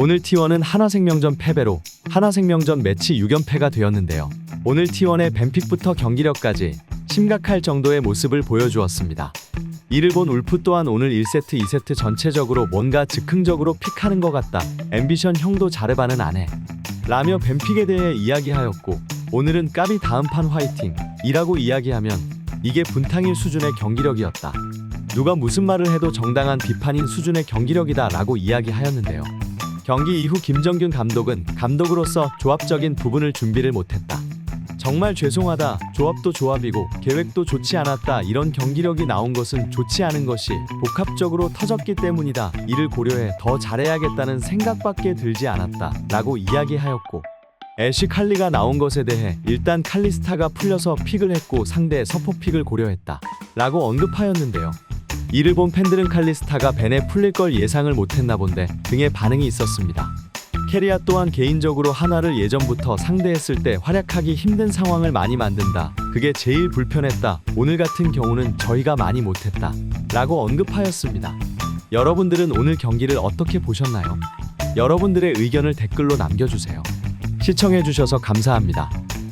오늘 T1은 하나생명전 패배로 하나생명전 매치 6연패가 되었는데요. 오늘 T1의 뱀픽부터 경기력까지 심각할 정도의 모습을 보여주었습니다. 이를 본 울프 또한 오늘 1세트, 2세트 전체적으로 뭔가 즉흥적으로 픽하는 것 같다. 앰비션 형도 자르바는 안 해. 라며 뱀픽에 대해 이야기하였고 오늘은 까비 다음 판 화이팅 이라고 이야기하면 이게 분탕일 수준의 경기력이었다. 누가 무슨 말을 해도 정당한 비판인 수준의 경기력이다 라고 이야기하였는데요. 경기 이후 김정균 감독은 감독으로서 조합적인 부분을 준비를 못했다. 정말 죄송하다. 조합도 조합이고 계획도 좋지 않았다. 이런 경기력이 나온 것은 좋지 않은 것이 복합적으로 터졌기 때문이다. 이를 고려해 더 잘해야겠다는 생각밖에 들지 않았다. 라고 이야기하였고 애쉬 칼리가 나온 것에 대해 일단 칼리스타가 풀려서 픽을 했고 상대 서포 픽을 고려했다. 라고 언급하였는데요. 이를 본 팬들은 칼리스타가 벤에 풀릴 걸 예상을 못했나 본데 등의 반응이 있었습니다. 캐리아 또한 개인적으로 하나를 예전부터 상대했을 때 활약하기 힘든 상황을 많이 만든다. 그게 제일 불편했다. 오늘 같은 경우는 저희가 많이 못했다. 라고 언급하였습니다. 여러분들은 오늘 경기를 어떻게 보셨나요? 여러분들의 의견을 댓글로 남겨주세요. 시청해주셔서 감사합니다.